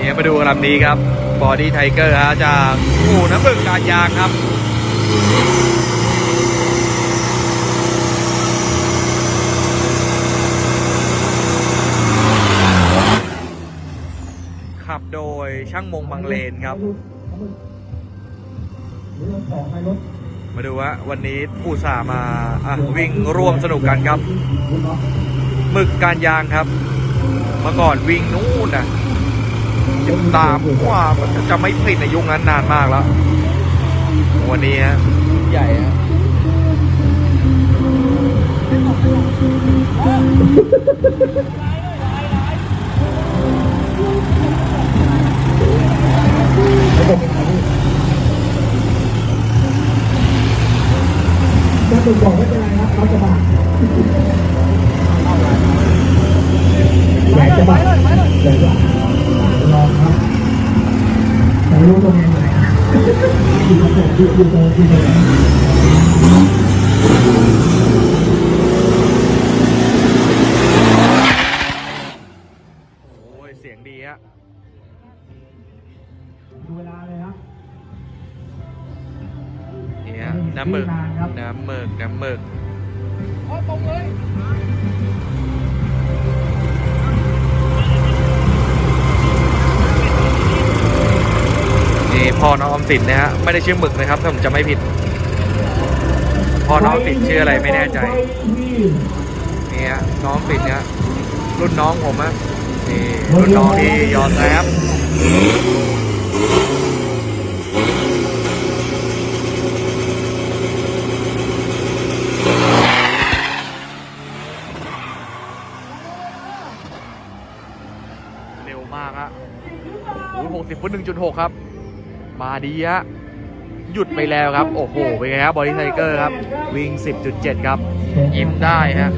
นี่มาดูลำนี้ครับบอดี้ไทเกอร์ฮะจากอู่น้ำบึกการยางครับขับโดยช่างมงบางเลนครับ มาดูว่าวันนี้ผู้สามาอะวิ่งร่วมสนุกกันครับหมึกการยางครับ เมื่อก่อนวิ่งนู่นน่ะ ติดตามว่ามันจะไม่ผิดในยุคนั้นนานมากแล้ว วันนี้ฮะใหญ่ฮะจะถูกบอกไม่เป็นไรครับเขาจะมา โอ้ย เสียงดีฮะดูเวลาเลยครับนี่ฮะน้ำหมึก น้ำหมึก น้ำหมึกตรงเลย พอน้องออมสินนะฮะไม่ได้ชื่อหมึกนะครับถ้าผมจะไม่ผิดพอน้องออมสินชื่ออะไรไม่แน่ใจนี่ฮะน้องออมสินเนี่ยรุ่นน้องผมอะนี่รุ่นน้องที่ยอนแรปเร็วมากอะโอ้ยหกสิบฟุตหนึ่งจุดหกครับ มาดีฮะหยุดไปแล้วครับ โอ้โห เป็นไงครับบอดี้ไทเกอร์ครับ วิ่ง 10.7 ครับ ยิ้มได้ฮะ